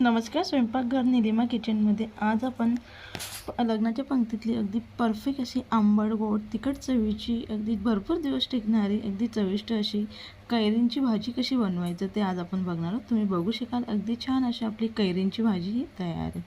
नमस्कार स्वयंपाकघर निलिमा किचनमध्ये आज आपण प- लग्नाच्या पंक्तीतली अगदी परफेक्ट अशी आंबड गोड तिखट चवीची अगदी भरपूर दिवस टिकणारी अगदी चविष्ट अशी कैरींची भाजी कशी बनवायचं ते आज आपण बघणार आहोत. तुम्ही बघू शकाल अगदी छान अशी आपली कैरींची भाजी ही तयार आहे.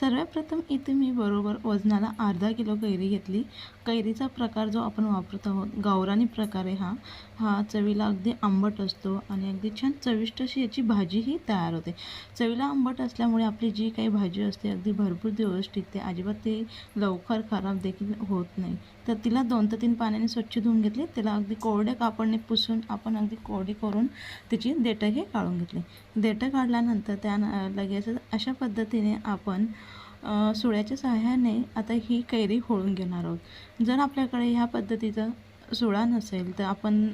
सर्वप्रथम इथे मी बरोबर वजनाला अर्धा किलो कैरी घेतली. कैरीचा प्रकार जो आपण वापरत आहोत गावरानी प्रकार आहे हा. हा चवीला अगदी आंबट असतो आणि अगदी छान चविष्ट अशी याची भाजीही तयार होते. चवीला आंबट असल्यामुळे आपली जी काही भाजी असते अगदी भरपूर दिवस टिकते. अजिबात ते लवकर खराब देखील होत नाही. तर तिला दोन ते तीन पाण्याने स्वच्छ धुवून घेतले. त्याला अगदी कोरड्या कापडने पुसून आपण अगदी कोरडी करून त्याची देठं हे काढून घेतली. देठं काढल्यानंतर त्या लगेच अशा पद्धतीने आपण सुळ्याच्या सहाय्याने आता ही कैरी होळून घेणार आहोत. जर आपल्याकडे ह्या पद्धतीचा सुळा नसेल तर आपण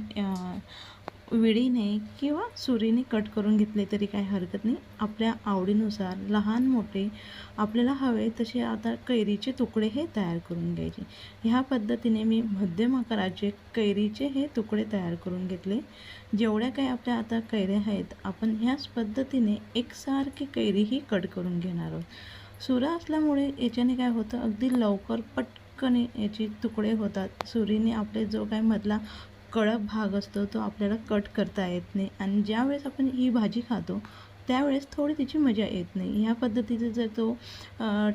विडीने किंवा सुरीने कट करून घेतले तरी काही हरकत नाही. आपल्या आवडीनुसार लहान मोठे आपल्याला हवे तसे आता कैरीचे तुकडे हे तयार करून घ्यायचे. ह्या पद्धतीने मी मध्यम आकाराचे कैरीचे हे तुकडे तयार करून घेतले. जेवढ्या काही आपल्या आता कैऱ्या आहेत आपण ह्याच पद्धतीने एकसारखी कैरी ही कट करून घेणार आहोत. सुरा असल्यामुळे याच्याने काय होतं? अगदी लवकर पटकन याचे तुकडे होतात. सुरीने आपले जो काय मधला कडक भाग असतो तो आपल्याला कट करता येत नाही. आणि ज्यावेळेस आपण ही भाजी खातो त्यावेळेस थोडी तिची मजा येत नाही. ह्या पद्धतीचा जर तो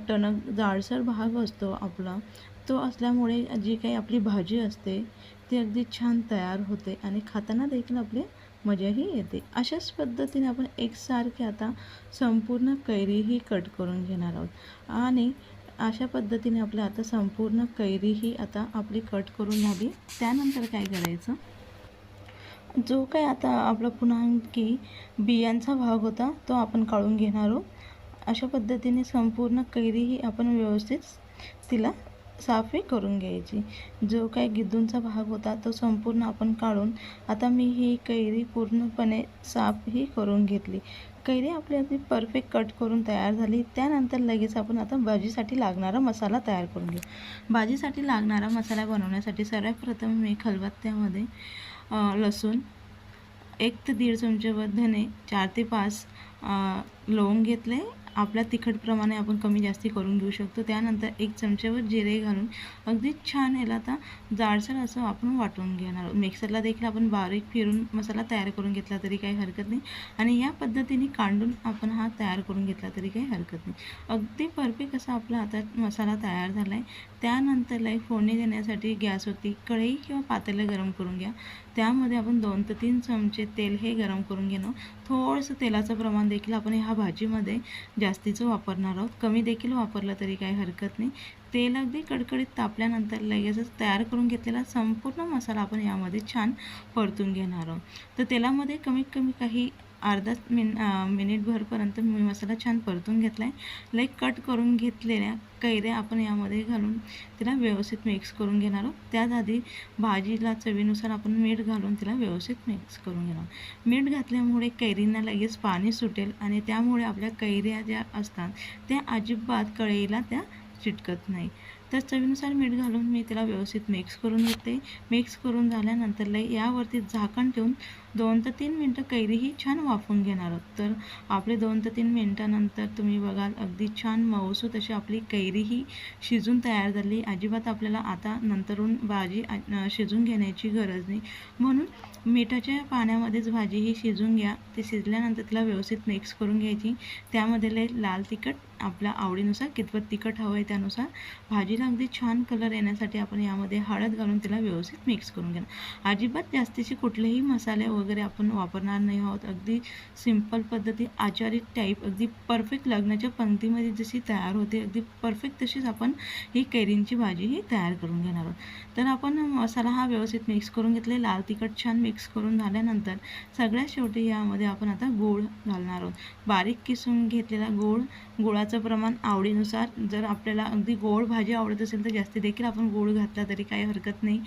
टणक जाडसर भाग असतो आपला तो असल्यामुळे जी काही आपली भाजी असते ती अगदी छान तयार होते. आणि खाताना देखील आपले मजाही येते. अशाच पद्धतीने आपण एकसारखे आता संपूर्ण कैरीही कट करून घेणार आहोत. आणि अशा पद्धतीने आपल्या आता संपूर्ण कैरी ही आता आपली कट करून झाली. त्यानंतर काय करायचं? जो काय आता आपला पुन्हा आणखी बियांचा भाग होता तो आपण काढून घेणार आहोत. अशा पद्धतीने संपूर्ण कैरी ही आपण व्यवस्थित तिला साफही करून घ्यायची. जो काय गिद्दूंचा भाग होता तो संपूर्ण आपण काढून आता मी ही कैरी पूर्णपणे साफ ही करून घेतली. कैरी आपली अगदी परफेक्ट कट करून तयार झाली. त्यानंतर लगेच आपण आता भाजीसाठी लागणारा मसाला तयार करून घेऊ. भाजीसाठी लागणारा मसाला बनवण्यासाठी सर्वात प्रथम मी खलबत्त्यामध्ये लसूण एक ते दीड चमचेवर धने चार ते पाच लवंग घेतले. आपल्या तिखटप्रमाणे आपण कमी जास्ती करून घेऊ शकतो. त्यानंतर एक चमच्यावर जिरे घालून अगदी छान याला आता जाडसर असं आपण वाटून घेणार मिक्सरला देखील आपण बारीक फिरून मसाला तयार करून घेतला तरी काही हरकत नाही. आणि या पद्धतीने कांडून आपण हा तयार करून घेतला तरी काही हरकत नाही. अगदी परफेक्ट असा आपला आता मसाला तयार झाला आहे त्यानंतर एक फोडणी देण्यासाठी गॅसवरती कढई किंवा पातेलं गरम करून घ्या. त्यामध्ये आपण दोन ते तीन चमचे तेल हे गरम करून घेणं थोडंसं तेलाचं प्रमाण देखील आपण ह्या भाजीमध्ये जास्तीचं वापरणार आहोत. कमी देखील वापरलं तरी काही हरकत नाही. तेल अगदी कडकडीत तापल्यानंतर लगेचच तयार करून घेतलेला संपूर्ण मसाला आपण यामध्ये छान परतून घेणार आहोत. तर तेलामध्ये कमीत कमी काही अर्धा मिन मिनिटभरपर्यंत मी मसाला छान परतून घेतला आहे लाईक कट करून घेतलेल्या कैऱ्या आपण यामध्ये घालून तिला व्यवस्थित मिक्स करून घेणार आहोत. त्याच आधी भाजीला चवीनुसार आपण मीठ घालून तिला व्यवस्थित मिक्स करून घेणार मीठ घातल्यामुळे कैरींना लगेच पाणी सुटेल आणि त्यामुळे आपल्या कैऱ्या ज्या असतात त्या अजिबात कळीला त्या चिटकत नाही. तर चवीनुसार मीठ घालून मी त्याला व्यवस्थित मिक्स करून घेते. मिक्स करून झाल्यानंतर लई यावरती झाकण ठेवून दोन ते तीन मिनटं कैरी ही छान वाफवून घेणार आहोत. तर आपले दोन ते तीन मिनटानंतर तुम्ही बघाल अगदी छान मऊसू तशी आपली कैरी ही शिजून तयार झाली. अजिबात आपल्याला आता नंतरून भाजी शिजून घेण्याची गरज नाही. म्हणून मिठाच्या पाण्यामध्येच भाजी ही शिजून घ्या. ते शिजल्यानंतर तिला व्यवस्थित मिक्स करून घ्यायची. त्यामध्ये लय लाल तिखट आपल्या आवडीनुसार कितपत तिखट हवं आहे त्यानुसार भाजीला अगदी छान कलर येण्यासाठी आपण यामध्ये हळद घालून तिला व्यवस्थित मिक्स करून घेणार. अजिबात जास्तीचे कुठलेही मसाले वगैरे आपण वापरणार नाही आहोत. अगदी सिंपल पद्धती आचारी टाईप अगदी परफेक्ट लग्नाच्या पंक्तीमध्ये जशी तयार होते अगदी परफेक्ट तशीच आपण ही कैरींची भाजी ही तयार करून घेणार आहोत. तर आपण मसाला हा व्यवस्थित मिक्स करून घेतले लाल तिखट छान मिक्स करून झाल्यानंतर सगळ्यात शेवटी यामध्ये आपण आता गूळ घालणार आहोत. बारीक किसून घेतलेला गूळ गुळाचा प्रमाण आवडीनुसार जर आपल्याला अगदी गोड भाजी आवडत असेल तर जास्ती देखील आपण गूळ घातला तरी काही हरकत नाही.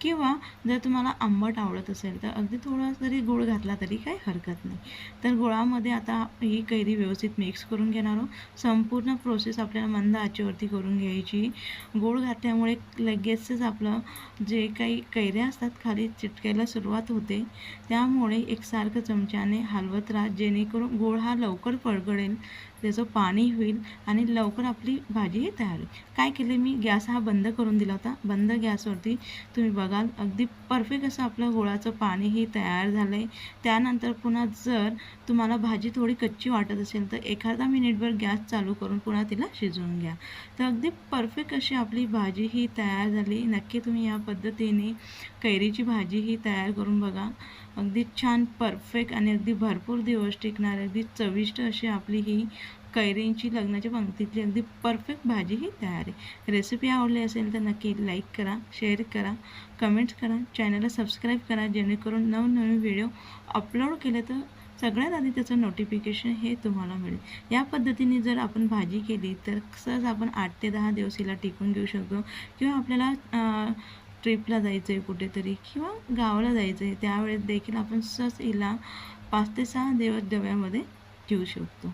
किंवा जर तुम्हाला आंबट आवडत असेल तर अगदी थोडा जरी गूळ घातला तरी काही हरकत नाही. तर गुळामध्ये आता ही कैरी व्यवस्थित मिक्स करून घेणार आहोत. संपूर्ण प्रोसेस आपल्याला मंद आचेवरती करून घ्यायची. गूळ घातल्यामुळे लगेचच आपलं जे काही कैऱ्या असतात खाली चिटकायला सुरुवात होते. त्यामुळे एकसारखं चमच्याने हलवत राहा जेणेकरून गूळ हा लवकर पडगडेल त्याचं पाणी होईल आणि लवकर आपली भाजी तयार होईल. काय केले मी? गॅस हा बंद करून दिला होता. बंद गॅसवरती तुम्ही बघाल अगदी परफेक्ट असं आपलं गुळाचं पाणीही तयार झालं आहे त्यानंतर पुन्हा जर तुम्हाला भाजी थोडी कच्ची वाटत असेल तर एखादा मिनिटभर गॅस चालू करून पुन्हा तिला शिजवून घ्या. तर अगदी परफेक्ट अशी आपली भाजी ही तयार झाली. नक्की तुम्ही या पद्धतीने कैरीची भाजी ही तयार करून बघा. अगदी छान परफेक्ट आणि अगदी भरपूर दिवस टिकणार अगदी चविष्ट अशी आपली ही कैरींची लग्नाच्या पंक्तीतली अगदी परफेक्ट भाजी ही तयार आहे. रेसिपी आवडली असेल तर नक्की लाईक करा शेअर करा कमेंट्स करा चॅनलला सबस्क्राईब करा जेणेकरून नवनवीन व्हिडिओ अपलोड केले तर सगळ्यात आधी त्याचं नोटिफिकेशन हे तुम्हाला मिळेल. या पद्धतीने जर आपण भाजी केली तर सहज आपण आठ ते दहा दिवस हिला टिकून घेऊ शकतो किंवा आपल्याला ट्रिपला जायचं आहे कुठेतरी किंवा गावाला जायचं आहे त्यावेळेस देखील आपण सहज हिला पाच ते सहा दिवस डब्यामध्ये ठेवू शकतो.